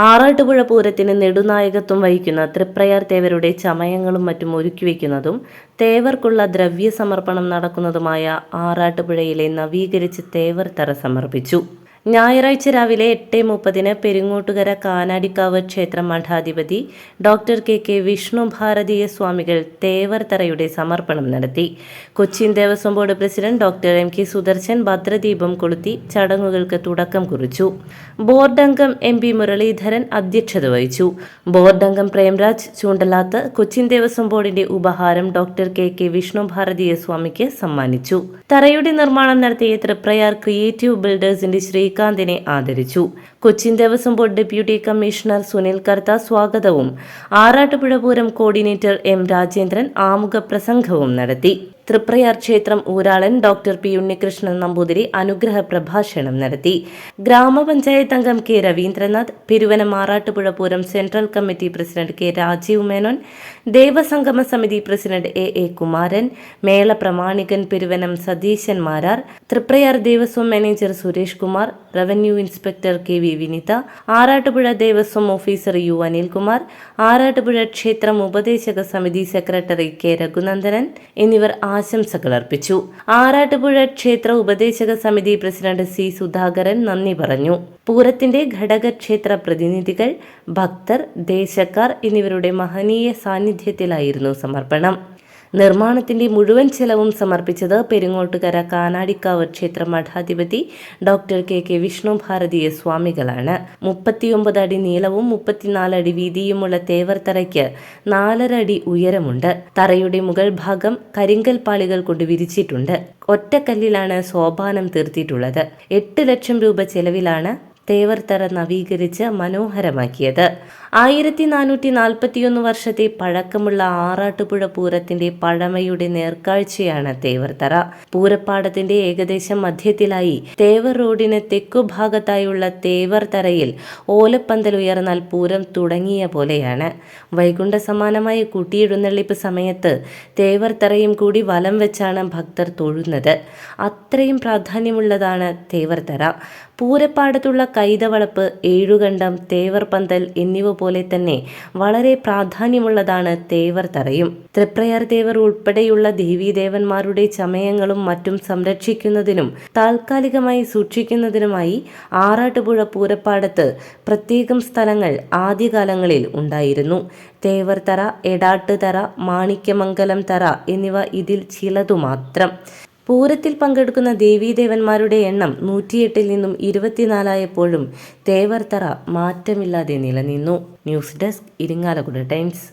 ആറാട്ടുപുഴ പൂരത്തിന് നെടുനായകത്വം വഹിക്കുന്ന തൃപ്രയാർ തേവരുടെ ചമയങ്ങളും മറ്റും ഒരുക്കിവെക്കുന്നതും തേവർക്കുള്ള ദ്രവ്യ സമർപ്പണം നടക്കുന്നതുമായ ആറാട്ടുപുഴയിലെ നവീകരിച്ച് തേവർ തറ സമർപ്പിച്ചു. ഞായറാഴ്ച രാവിലെ എട്ട് മുപ്പതിന് പെരുങ്ങോട്ടുകര കാനാടിക്കാവ് ക്ഷേത്ര മഠാധിപതി doctor K K Vishnu Bharatiya സ്വാമികൾ തേവർത്തറയുടെ സമർപ്പണം നടത്തി. Cochin Devaswom board president doctor M K Sudarshan ഭദ്രദീപം കൊളുത്തി ചടങ്ങുകൾക്ക് തുടക്കം കുറിച്ചു. ബോർഡ് അംഗം എം പി മുരളീധരൻ അധ്യക്ഷത വഹിച്ചു. ബോർഡ് അംഗം പ്രേംരാജ് ചൂണ്ടലാത്ത് കൊച്ചിൻ ദേവസ്വം ബോർഡിന്റെ ഉപഹാരം ഡോക്ടർ കെ കെ വിഷ്ണു ഭാരതീയ സ്വാമിക്ക് സമ്മാനിച്ചു. തറയുടെ നിർമ്മാണം നടത്തിയ തൃപ്രയാർ ക്രിയേറ്റീവ് ബിൽഡേഴ്സിന്റെ ശ്രീകാന്തിനെ ആദരിച്ചു. Cochin Devaswom board deputy commissioner Sunil Kartha സ്വാഗതവും. ആറാട്ടുപുഴ പൂരം കോർഡിനേറ്റർ എം രാജേന്ദ്രൻ ആമുഖ പ്രസംഗവും നടത്തി. തൃപ്രയാർ ക്ഷേത്രം ഊരാളൻ ഡോക്ടർ പി ഉണ്ണികൃഷ്ണൻ നമ്പൂതിരി അനുഗ്രഹ പ്രഭാഷണം നടത്തി. ഗ്രാമപഞ്ചായത്ത് അംഗം K Ravindranath Peruvanam മാറാട്ടുപുഴ Pooram central committee president K Rajeev Menon ദേവസംഗമ സമിതി പ്രസിഡന്റ് എ എ കുമാരൻ മേള പ്രമാണികൻ Peruvanam Satheesan Marar Triprayar Devaswom manager Suresh Kumar revenue inspector K V Vinitha Arattupuzha Devaswom officer U Anilkumar Arattupuzha ക്ഷേത്രം ഉപദേശക സമിതി സെക്രട്ടറി കെ രഘുനന്ദനൻ എന്നിവർ ആശംസകൾ അർപ്പിച്ചു. ആറാട്ടുപുഴ ക്ഷേത്ര ഉപദേശക സമിതി പ്രസിഡന്റ് സി സുധാകരൻ നന്ദി പറഞ്ഞു. പൂരത്തിന്റെ ഘടകക്ഷേത്ര പ്രതിനിധികൾ ഭക്തർ ദേശക്കാർ എന്നിവരുടെ മഹനീയ സാന്നിധ്യത്തിലായിരുന്നു സമർപ്പണം. നിർമ്മാണത്തിന്റെ മുഴുവൻ ചെലവും സമർപ്പിച്ചത് പെരിങ്ങോട്ടുകര കാനാടിക്കാവ് ക്ഷേത്ര മഠാധിപതി doctor K K Vishnu Bharatiya സ്വാമികളാണ്. മുപ്പത്തിയൊമ്പത് അടി നീളവും മുപ്പത്തിനാല് അടി വീതിയുമുള്ള തേവർത്തറയ്ക്ക് നാലര അടി ഉയരമുണ്ട്. തറയുടെ മുകൾ ഭാഗം കരിങ്കൽ പാളികൾ കൊണ്ട് വിരിച്ചിട്ടുണ്ട്. ഒറ്റക്കല്ലിലാണ് സോപാനം തീർത്തിട്ടുള്ളത്. എട്ട് ലക്ഷം രൂപ ചെലവിലാണ് തേവർത്തറ നവീകരിച്ച് മനോഹരമാക്കിയത്. ആയിരത്തി നാനൂറ്റി നാൽപ്പത്തിയൊന്ന് വർഷത്തെ പഴക്കമുള്ള ആറാട്ടുപുഴ പൂരത്തിന്റെ പഴമയുടെ നേർക്കാഴ്ചയാണ് തേവർത്തറ. പൂരപ്പാടത്തിന്റെ ഏകദേശം മധ്യത്തിലായി തേവർ റോഡിന് തെക്കുഭാഗത്തായുള്ള ഭാഗത്തായുള്ള തേവർത്തറയിൽ ഓലപ്പന്തൽ ഉയർന്നാൽ പൂരം തുടങ്ങിയ പോലെയാണ്. വൈകുണ്ഠ സമാനമായ കുട്ടിയെഴുന്നള്ളിപ്പ് സമയത്ത് തേവർത്തറയും കൂടി വലം വെച്ചാണ് ഭക്തർ തൊഴുന്നത്. അത്രയും പ്രാധാന്യമുള്ളതാണ് തേവർത്തറ. തറ പൂരപ്പാടത്തുള്ള കൈതവളപ്പ് ഏഴുകണ്ടം തേവർ പന്തൽ എന്നിവ പോലെ തന്നെ വളരെ പ്രാധാന്യമുള്ളതാണ് തേവർ തറയും. തൃപ്രയാർ തേവർ ഉൾപ്പെടെയുള്ള ദേവീദേവന്മാരുടെ ചമയങ്ങളും മറ്റും സംരക്ഷിക്കുന്നതിനും താൽക്കാലികമായി സൂക്ഷിക്കുന്നതിനുമായി ആറാട്ടുപുഴ പൂരപ്പാടത്ത് പ്രത്യേകം സ്ഥലങ്ങൾ ആദ്യകാലങ്ങളിൽ ഉണ്ടായിരുന്നു. തേവർ തറ എടാട്ട് മാണിക്യമംഗലം തറ എന്നിവ ഇതിൽ ചിലതു മാത്രം പൂരത്തിൽ പങ്കെടുക്കുന്ന ദേവീദേവന്മാരുടെ എണ്ണം നൂറ്റിയെട്ടിൽ നിന്നും ഇരുപത്തിനാലായപ്പോഴും തേവർത്തറ മാറ്റമില്ലാതെ നിലനിന്നു news desk Irinjalakuda times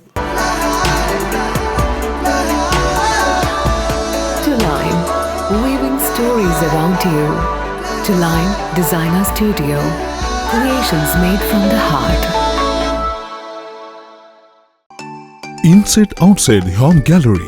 weaving stories around you. To Line Designer Studio, creations made from the heart. Inside outside home gallery